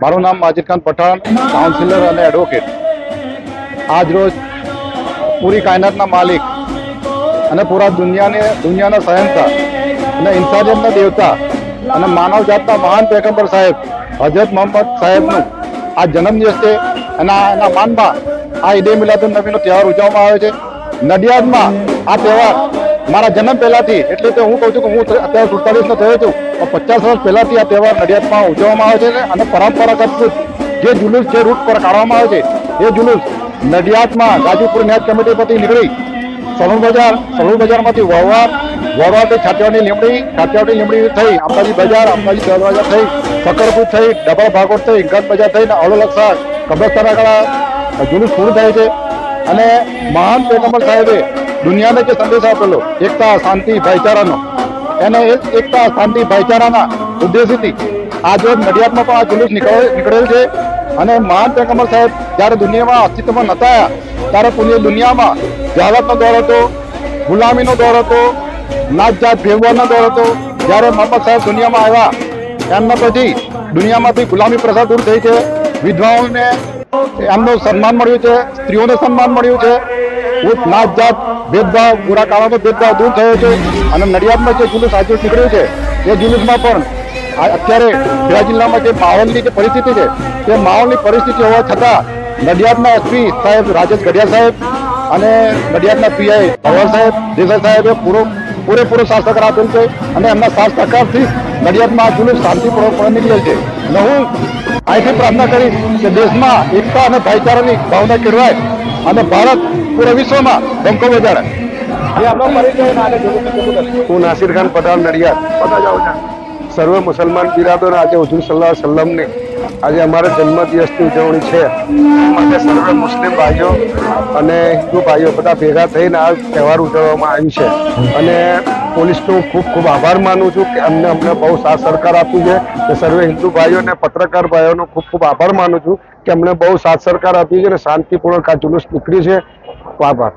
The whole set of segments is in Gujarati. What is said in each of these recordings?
મારું નામ માજીદ ખાન પઠાણ કાઉન્સિલર અને એડવોકેટ. આજ રોજ પૂરી કાયનાતના માલિક અને પૂરા દુનિયાને દુનિયાના સહનતા અને ઇન્સાનિયતના દેવતા અને માનવ જાતના મહાન પેગમ્બર સાહેબ હજરત મોહમ્મદ સાહેબનું આ જન્મદિવસ છે અને આ- એના માનમાં આ ઈદે મિલાદુલ નબીનો તહેવાર ઉજવવામાં આવે છે. નડિયાદમાં આ તહેવાર મારા જન્મ પહેલાથી, એટલે કે હું કહું છું કે હું અત્યારે સુડતાલીસનો થયો છું. પણ પચાસ વર્ષ પહેલાંથી આ તહેવાર નડિયાદમાં ઉજવવામાં આવે છે અને પરંપરાગત જે જુલુસ, જે રૂટ પર કાઢવામાં આવે છે, એ જુલુસ નડિયાદમાં ગાજીપુર ન્યાજ કમિટી પરથી નીકળી. સલૂન બજાર, સલૂન બજારમાંથી વહવાર વહવાથી છાટિયાની લીમડી છાટિયાની લીમડી થઈ, અંબાજી બજાર, અંબાજી દરવાજા થઈ, ફકરપુર થઈ, ડબલ ભાગોળ થઈ ઇંગત બજાર થઈને કબ્રસ્તાના કબ્રસ્તાન જુલુસ પૂરું થાય છે. અને મહાન પેગમ્બર સાહેબે દુનિયાને જે સંદેશ આપેલો, એકતા, શાંતિ, ભાઈચારાનો. એને એકતા, શાંતિ, ભાઈચારાના ઉદ્દેશથી આજે નડિયાદમાં પણ આ જુલુસ નીકળે, નીકળેલ છે. અને મહાન પેગમ્બર સાહેબ, જ્યારે દુનિયામાં અસ્તિત્વમાં નતા ત્યારે પૂરી દુનિયામાં જહાલતનો દોર હતો, ગુલામીનો દોર હતો નાત જાત ભેદભાવનો દોર હતો. જ્યારે મોહમ્મદ સાહેબ દુનિયામાં આવ્યા, એમના પછી દુનિયામાંથી ગુલામી પ્રથા દૂર થઈ છે. વિધવાઓને એમનું સન્માન મળ્યું છે, સ્ત્રીઓને સન્માન મળ્યું છે. ઉચ્ચ જાત, ભેદભાવ, બુરા કાળાનો ભેદભાવ દૂર થયો છે અને નડિયાદમાં જે જુલુસ આજે નીકળ્યું છે, એ જુલુસમાં પણ અત્યારે ખેડા જિલ્લામાં જે માહોલની જે પરિસ્થિતિ છે, તે માહોલની પરિસ્થિતિ હોવા છતાં નડિયાદના એસપી સાહેબ રાજેશ ગઢિયા સાહેબ અને નડિયાદના પીઆઈ પવાર સાહેબ, દેસાઈ સાહેબે પૂરો, પૂરેપૂરો સાથ સહકાર આપેલ છે અને એમના સાથ સહકારથી નડિયાદમાં આ જુલુસ શાંતિપૂર્વક નીકળેલ છે. હું અહીંથી પ્રાર્થના કરી કે દેશમાં એકતા અને ભાઈચારાની ભાવના કેળવાય અને ભારત પૂરા વિશ્વમાં ડંકો બજાડે હું નાસિર ખાન પઠાણ નડિયાદ. સર્વ મુસલમાન બિરાદોને આજે હજુર સલ્લાહ સલ્લમને આજે અમારા જન્મદિવસની ઉજવણી છે. માટે સર્વ મુસ્લિમ ભાઈઓ અને હિન્દુ ભાઈઓ બધા ભેગા થઈને આ તહેવાર ઉજવવામાં આવ્યું છે. અને પોલીસનો ખૂબ ખૂબ આભાર માનું છું કે અમને અમને બહુ સાથ સરકાર આપ્યું છે. અને સર્વે હિન્દુ ભાઈઓ અને પત્રકાર ભાઈઓનો ખૂબ ખૂબ આભાર માનું છું કે અમને બહુ સાથ સરકાર આપી છે અને શાંતિપૂર્વક આ જુલુસ નીકળી છે. આભાર.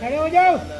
खड़े हो जाओ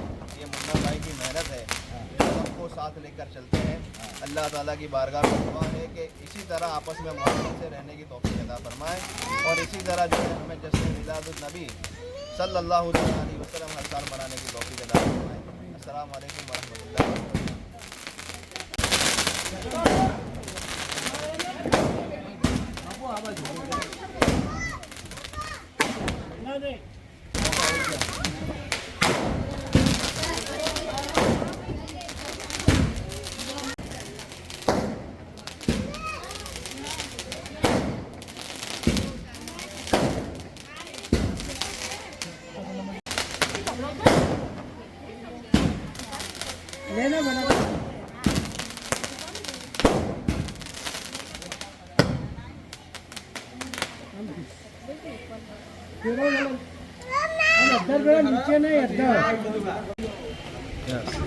ये मुन्ना भाई की मेहनत है। सबको साथ लेकर चलते हैं। अल्लाह ताला की बारगाह में दुआ है कि इसी तरह आपस में मोहब्बत से रहने की तौफीक अदा फरमाएँ और इसी तरह जो है हमें जश्न मिलादुलनबी सल्लल्लाहु अलैहि वसल्लम हर साल मनाने की तौफीक अदा फरमाएँ। अस्सलाम वालेकुम वरहमतुल्लाहि Yes.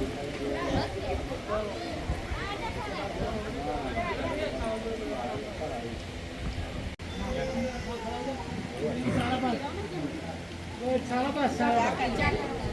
Salapas, salapas.